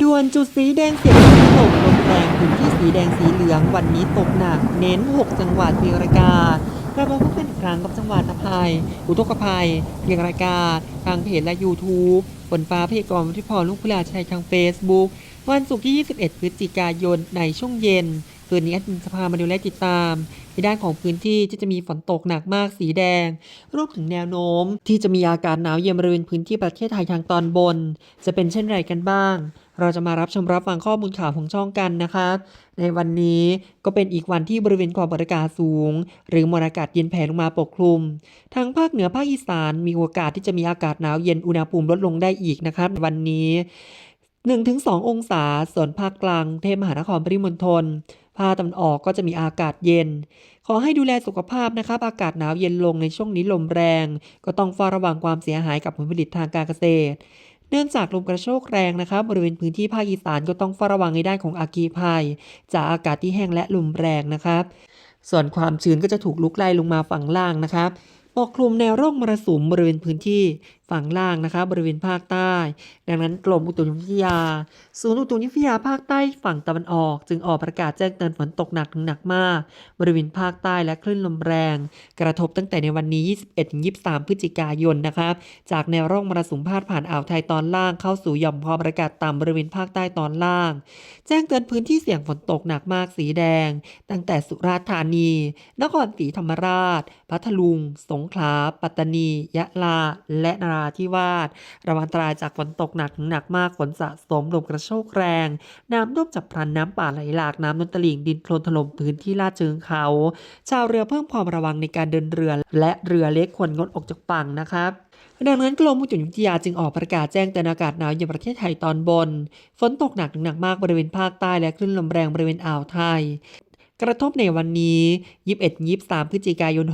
ด่วนจุดสีแดงเสียงฝนตกลมแรงพื้นที่สีแดงสีเหลืองวันนี้ตกหนัก เน้น 6 จังหวัดเพียงรายการกลับมาพบกันอีกครั้งกับจังหวัดอภัย อุทกภัย เพียงรายการทางเพจและ YouTube ฝนฟ้าพยากรณ์ที่พรลูกพลาชัยทาง Facebook วันศุกร์ที่ 21 พฤศจิกายนในช่วงเย็นคืนนี้แอดมินสภามาดูแลติดตาม ในด้านของพื้นที่ที่จะมีฝนตกหนักมากสีแดง รวมถึงแนวโน้ม ที่จะมีอากาศหนาวเย็นบริเวณพื้นที่ประเทศไทยทางตอนบน จะเป็นเช่นไรกันบ้าง เราจะมารับชมรับฟังข้อมูลข่าวของช่องกันนะครับในวันนี้ก็เป็นอีกวันที่บริเวณความกดอากาศสูง หรือมวลอากาศเย็นแผ่ลงมาปกคลุมทางภาคเหนือภาคอีสานมีโอกาสที่จะมีอากาศหนาวเย็นอุณหภูมิลดลงได้อีกนะครับในวันนี้ 1-2 องศา ส่วนภาคกลางกรุงเทพมหานครปริมณฑลภาคตะวันออกก็จะมีอากาศเย็น ขอให้ดูแลสุขภาพนะครับ อากาศหนาวเย็นลงในช่วงนี้ลมแรง ก็ต้องเฝ้าระวังความเสียหายกับผลผลิตทางการเกษตร เนื่องจากลมกระโชกแรงนะคะบริเวณพื้นที่ภาคอีสานก็ต้องเฝ้าระวังในด้านของอากีภัย จากอากาศที่แห้งและลมแรงนะครับส่วนความชื้นก็จะถูกลุกไล่ลงมาฝั่งล่างนะครับปกคลุมแนวร่องมรสุมบริเวณพื้นที่ ฝั่งล่างนะครับริเวณภาคใต้ ดังนั้นกรมอุตุนิยมวิทยา ศูนย์อุตุนิยมวิทยาภาคใต้ฝั่งตะวันออก จึงออกประกาศแจ้งเตือนฝนตกหนักถึงหนักมาก บริเวณภาคใต้และคลื่นลมแรง กระทบตั้งแต่ในวันนี้ 21-23 พฤศจิกายนนะครับจากแนวร่องมรสุมพาดผ่านอ่าวไทยตอนล่างเข้าสู่หย่อมความกดอากาศต่ำบริเวณภาคใต้ตอนล่าง แจ้งเตือนพื้นที่เสี่ยงฝนตกหนักมากสีแดง ตั้งแต่สุราษฎร์ธานี นครศรีธรรมราช พัทลุง สงขลา ปัตตานี ยะลา และนราธิวาสระวังอันตรายจากฝนตกหนักถึงหนักมากฝนสะสมลมกระโชกแรง น้ำท่วมฉับพลันน้ำป่าไหลหลากน้ำล้นตลิ่งดินโคลนถล่มพื้นที่ลาดเชิงเขา ชาวเรือเพิ่มความระวังในการเดินเรือ และเรือเล็กควรงดออกจากฝั่งนะครับดังนั้นกรมอุตุนิยมวิทยาจึงออกประกาศแจ้งเตือนอากาศหนาวเย็นประเทศไทยตอนบน ฝนตกหนักถึงหนักมากบริเวณภาคใต้และคลื่นลมแรงบริเวณอ่าวไทย กระทบในวันนี้ 21-23 พฤศจิกายน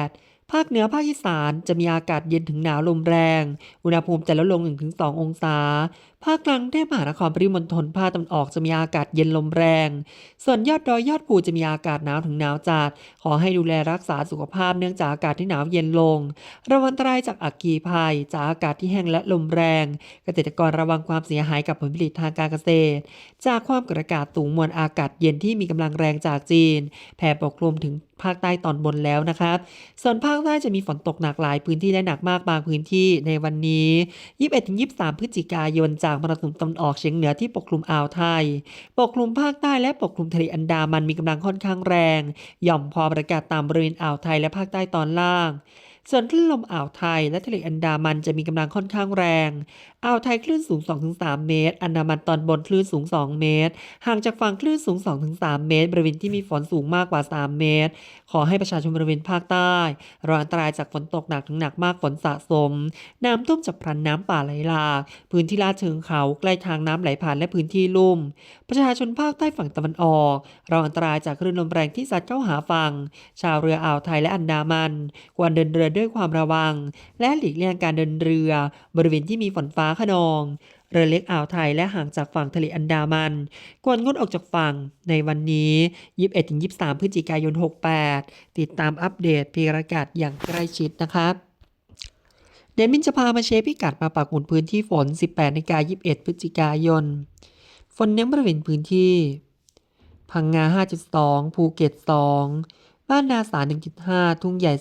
68 ภาคเหนือภาคอีสานจะมีอากาศเย็นถึงหนาวลมแรง อุณหภูมิจะลดลง 1-2 องศา ภาคกลางเทพมหานครปริมณฑลภาคตะวันออกจะมีอากาศเย็นลมแรง ส่วนยอดดอยยอดภูจะมีอากาศหนาวถึงหนาวจัด ขอให้ดูแลรักษาสุขภาพเนื่องจากอากาศที่หนาวเย็นลง ระวังอันตรายจากอัคคีภัย จากอากาศที่แห้งและลมแรง เกษตรกรระวังความเสียหายกับผลผลิตทางการเกษตร จากความกดอากาศสูงมวลอากาศเย็นที่มีกำลังแรงจากจีน แผ่ปกคลุมถึง ภาคใต้ตอนบนแล้วนะครับ ส่วนภาคใต้จะมีฝนตกหนักหลายพื้นที่และหนักมากบางพื้นที่ในวันนี้ 21-23 พฤศจิกายน จากมรสุมตะวันออกเฉียงเหนือที่ปกคลุมอ่าวไทย ปกคลุมภาคใต้และปกคลุมทะเลอันดามันมีกำลังค่อนข้างแรง หย่อมความกดอากาศต่ำบริเวณอ่าวไทยและภาคใต้ตอนล่าง ส่วนคลื่นลมอ่าวไทยและทะเลอันดามันจะมีกำลังค่อนข้างแรง อ่าวไทยคลื่นสูง 2-3 เมตร อันดามันตอนบนคลื่นสูง 2 เมตร ห่างจากฝั่งคลื่นสูง 2-3 เมตร บริเวณที่มีฝนสูงมากกว่า 3 เมตร ขอให้ประชาชนบริเวณภาคใต้ระวังอันตรายจากฝนตกหนักถึงหนักมากฝนสะสม น้ำท่วมฉับพลันน้ำป่าไหลหลากพื้นที่ลาดเชิงเขาใกล้ทางน้ำไหลผ่านและพื้นที่ลุ่ม ประชาชนภาคใต้ฝั่งตะวันออกระวังอันตรายจากคลื่นลมแรงที่ซัดเข้าหาฝั่ง ชาวเรืออ่าวไทยและอันดามัน ควรเดินเรือด้วยความระวัง และหลีกเลี่ยงการเดินเรือ บริเวณที่มีฝนฟ้าขนอง เรือเล็กอ่าวไทยและห่างจากฝั่งทะเลอันดามัน ควรงดออกจากฝั่งในวันนี้ 21-23 พฤศจิกายน 68 ติดตามอัปเดตพีอากาศอย่างใกล้ชิดนะครับเดมินจะพามาเชฟพิกัดมาปักหมุดพื้นที่ฝน 18นาฬิกา21 พฤศจิกายน ฝนเน้นบริเวณพื้นที่ พังงา 5.2 ภูเก็ต 2 บ้านนาสา1.5 ทุ่งใหญ่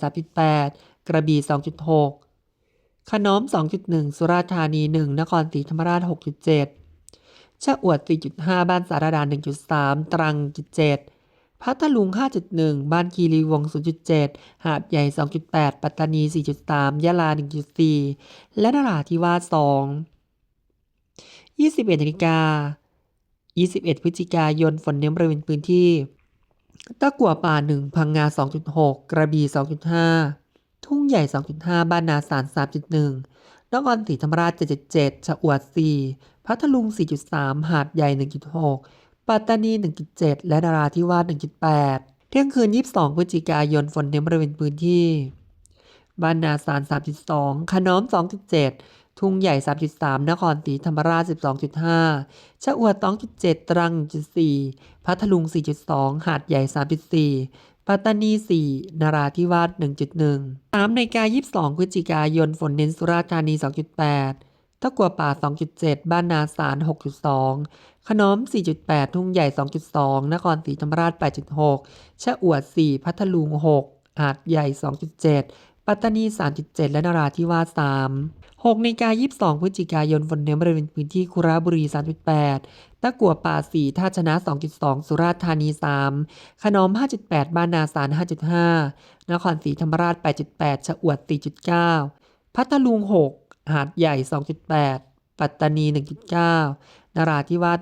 3.8 กระบี่ 2.6 ขนอม 2.1 สุราษฎร์ธานี 1 นครศรีธรรมราช 6.7 ชะอวด 4.5 บ้านสารดา 1.3 ตรัง1.7พัทลุง 5.1 บ้านคีรีวง 0.7 หาดใหญ่ 2.8 ปัตตานี 4.3 ยะลา 1.4 และนราธิวาส 2 21นาฬิกา21 พฤศจิกายน ฝนเน้นบริเวณพื้นที่ ตะกั่วป่า 1 พังงา 2.6 กระบี่ 2.5 ทุ่งใหญ่ 2.5 บ้านนาสาร 3.1 นครศรีธรรมราช 7.7 ชะอวด 4 พัทลุง 4.3 หาดใหญ่ 1.6 ปัตตานี 1.7 และนาราธิวาส 1.8 เที่ยงคืน 22 พฤศจิกายน ฝนเน้นบริเวณพื้นที่ บ้านนาสาร 3.2 ขนอม 2.7 ทุ่งใหญ่ 3.3 นครศรีธรรมราช 12.5 ชะอวด 2.7 ตรัง 1.4 พัทลุง 4.2 หาดใหญ่ 3.4 ปัตตานี 4 นราธิวาส 1.1 3นกา22พฤศจิกายน ฝนเน้นสุราษฎร์ธานี 2.8 ตะกัวป่า 2.7 บ้านนาสาร 6.2 ขนอม 4.8 ทุ่งใหญ่ 2.2 นครศรีธรรมราช 8.6 ชะอวด 4 พัทลุง 6 หาดใหญ่ 2.7 ปัตตานี 3.7 และนราธิวาส3 6นาฬิกา22 พฤศจิกายนฝนเน้นบริเวณพื้นที่คุระบุรี 3.8 ตะกัวป่า 4 ท่าชนะ 2.2 สุราษฎร์ธานี 3 ขนอม 5.8 บ้านนาสาร 5.5 นครศรีธรรมราช 8.8 ชะอวด 4.9 พัทลุง 6 หาดใหญ่ 2.8 ปัตตานี 1.9 นราธิวาส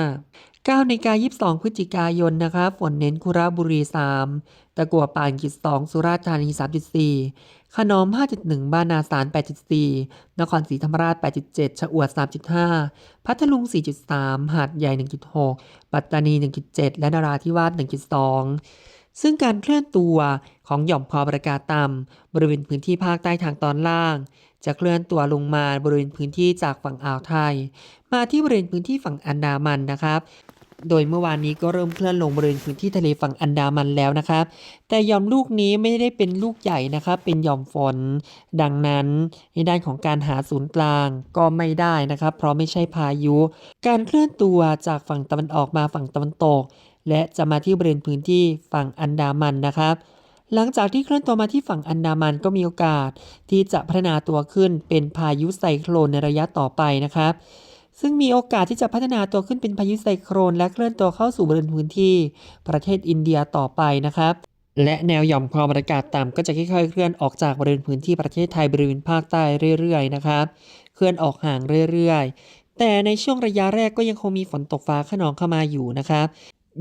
1.5 9นาฬิกา22 พฤศจิกายนนะคะฝนเน้นคุระบุรี 3 ตะกัวป่านกิจ 2 สุราษฎร์ธานี 3.4ขนอม 5.1 บ้านนาสาร 8.4 นครศรีธรรมราช 8.7 ชะอวด 3.5 พัทลุง 4.3 หาดใหญ่ 1.6 ปัตตานี 1.7 และนราธิวาส 1.2ซึ่งการเคลื่อนตัวของหย่อมความกดอากาศต่ำบริเวณพื้นที่ภาคใต้ทางตอนล่าง จะเคลื่อนตัวลงมาบริเวณพื้นที่จากฝั่งอ่าวไทย มาที่บริเวณพื้นที่ฝั่งอันดามันนะครับ โดยเมื่อวานนี้ก็เริ่มเคลื่อนลงบริเวณพื้นที่ทะเลฝั่งอันดามันแล้วนะครับ แต่หย่อมลูกนี้ไม่ได้เป็นลูกใหญ่นะครับ เป็นหย่อมฝน ดังนั้นในด้านของการหาศูนย์กลางก็ไม่ได้นะครับ เพราะไม่ใช่พายุ การเคลื่อนตัวจากฝั่งตะวันออกมาฝั่งตะวันตก และจะมาที่บริเวณพื้นที่ฝั่งอันดามันนะครับหลังจากที่เคลื่อนตัวมาที่ฝั่งอันดามันก็มีโอกาส ที่จะพัฒนาตัวขึ้นเป็นพายุไซโครนในระยะต่อไปนะครับ ซึ่งมีโอกาสที่จะพัฒนาตัวขึ้นเป็นพายุไซโครน และเคลื่อนตัวเข้าสู่บริเวณพื้นที่ประเทศอินเดียต่อไปนะครับ และแนวหย่อมความกดอากาศต่ำก็จะค่อยๆเคลื่อนออกจากบริเวณพื้นที่ประเทศไทยบริเวณภาคใต้เรื่อยๆนะครับเคลื่อนออกห่างเรื่อยๆ แต่ในช่วงระยะแรกก็ยังคงมีฝนตกฟ้าขนองเข้ามาอยู่นะครับ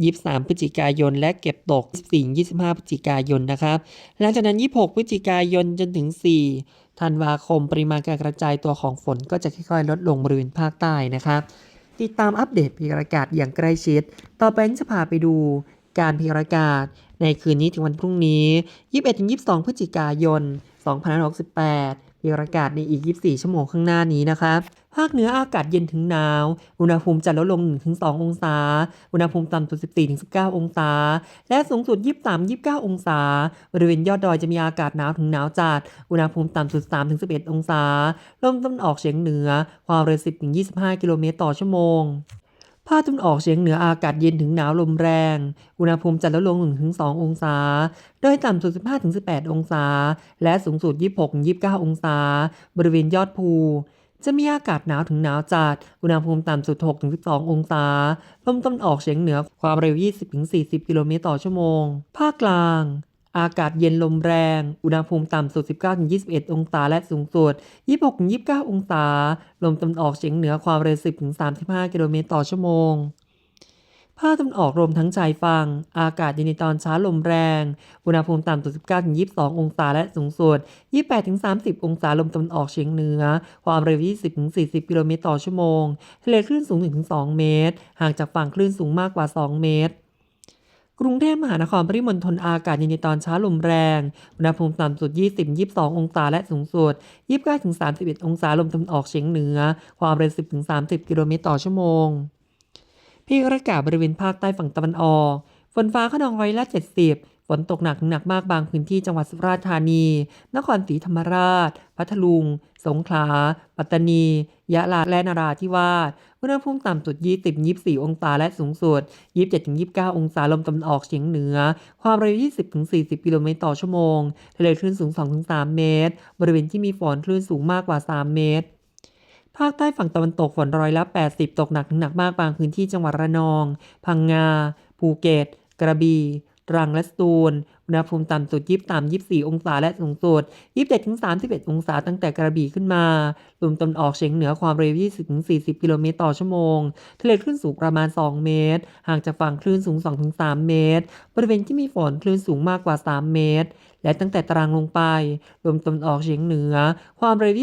23พฤศจิกายน และเก็บตก4 25พฤศจิกายนนะครับ หลังจากนั้น 26พฤศจิกายนจนถึง 4 ธันวาคมปริมาณการกระจายตัวของฝนก็จะค่อยๆ ลดลงบริเวณภาคใต้นะครับ ติดตามอัปเดตพยากรณ์อากาศอย่างใกล้ชิด ต่อไปจะพาไปดูการพยากรณ์อากาศในคืนนี้ถึงวันพรุ่งนี้ 21-22 พฤศจิกายน 2568พยากรณ์อากาศในอีก 24 ชั่วโมงข้างหน้านี้นะครับ ภาคเหนืออากาศเย็นถึงหนาว อุณหภูมิจะลดลง 1-2 องศา อุณหภูมิต่ำสุด 14-19 องศา และสูงสุด 23-29 องศา บริเวณยอดดอยจะมีอากาศหนาวถึงหนาวจัด อุณหภูมิต่ำสุด 3-11 องศา ลมตะวันออกเฉียงเหนือ ความเร็ว 10-25 กิโลเมตรต่อชั่วโมงภาคตะวันออกเฉียงเหนืออากาศเย็นถึงหนาวลมแรง อุณหภูมิจะลดลง 1-2 องศา โดยต่ำสุด 15-18 องศา และสูงสุด 26-29 องศา บริเวณยอดภู จะมีอากาศหนาวถึงหนาวจัด อุณหภูมิต่ำสุด 6-12 องศา ลมตะวันออกเฉียงเหนือความเร็ว 20-40 กิโลเมตรต่อชั่วโมง ภาคกลาง อากาศเย็นลมแรง อุณหภูมิต่ำสุด 19-21 องศา และสูงสุด 26-29 องศา ลมตะวันออกเฉียงเหนือความเร็ว 10-35 กิโลเมตรต่อชั่วโมง ภาคตะวันออกรวมทั้งชายฝั่งอากาศเย็นในตอนเช้าลมแรง อุณหภูมิต่ำสุด 19-22 องศาและสูงสุด 28-30 องศาลมตะวันออกเฉียงเหนือ ความเร็ว 20-40 กิโลเมตรต่อชั่วโมงทะเลคลื่นสูง 1-2 เมตร ห่างจากฝั่งคลื่นสูงมากกว่า 2 เมตรกรุงเทพมหานครปริมณฑลอากาศเย็นในตอนเช้าลมแรง อุณหภูมิต่ำสุด 20-22 องศาและสูงสุด 29-31 องศาลมตะวันออกเฉียงเหนือ ความเร็ว 10-30 กิโลเมตรต่อชั่วโมง พยากรณ์อากาบริเวณภาคใต้ฝั่งตะวันออก ฝนฟ้าขนองร้อยละ 70 ฝนตกหนักหนักมากบางพื้นที่จังหวัดสุราษฎร์ธานี นครศรีธรรมราช พัทลุง สงขลา ปัตตานี ยะลา และนราธิวาสอุณหภูมิต่ำสุด 20-24 องศาและสูงสุด 27-29 องศาลมตะวันออกเฉียงเหนือ ความเร็ว 20-40 กิโลเมตรต่อชั่วโมงทะเลคลื่นสูง 2-3 เมตร บริเวณที่มีฝนคลื่นสูงมากกว่า 3 เมตร ภาคใต้ฝั่งตะวันตกฝนร้อยละ 80 ตกหนักหนักมากบางพื้นที่จังหวัดระนอง พังงา ภูเก็ต กระบี่ตรังและสตูล อุณหภูมิต่ำสุด23-24องศาและสูงสุด27-31องศาตั้งแต่กระบี่ขึ้นมา ลมตะวันออกเฉียงเหนือความเร็ว20-40กิโลเมตรต่อชั่วโมง ทะเลคลื่นสูงประมาณ2เมตร ห่างจากฝั่งคลื่นสูง2-3เมตร บริเวณที่มีฝนคลื่นสูงมากกว่า3เมตร และตั้งแต่ตารังลงไป ลมตะวันออกเฉียงเหนือ ความเร็ว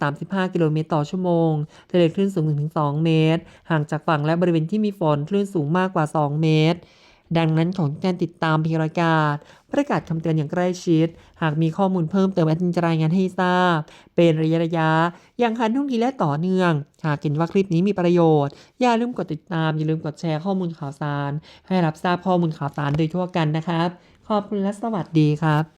20-35 กิโลเมตรต่อชั่วโมง ทะเลคลื่นสูง 1-2 เมตร ห่างจากฝั่งและบริเวณที่มีฝนคลื่นสูงมากกว่า 2 เมตร ดังนั้นของการติดตามพยากรณ์อากาศประกาศคำเตือนอย่างใกล้ชิด หากมีข้อมูลเพิ่มเติมอดมินจะรายงานให้ทราบ เป็นระยะระยะ อย่างทันท่งทีและต่อเนื่อง หากเห็นว่าคลิปนี้มีประโยชน์ อย่าลืมกดติดตาม อย่าลืมกดแชร์ข้อมูลข่าวสาร ให้รับทราบข้อมูลข่าวสารโดยทั่วกันนะครับ ขอบคุณและสวัสดีครับ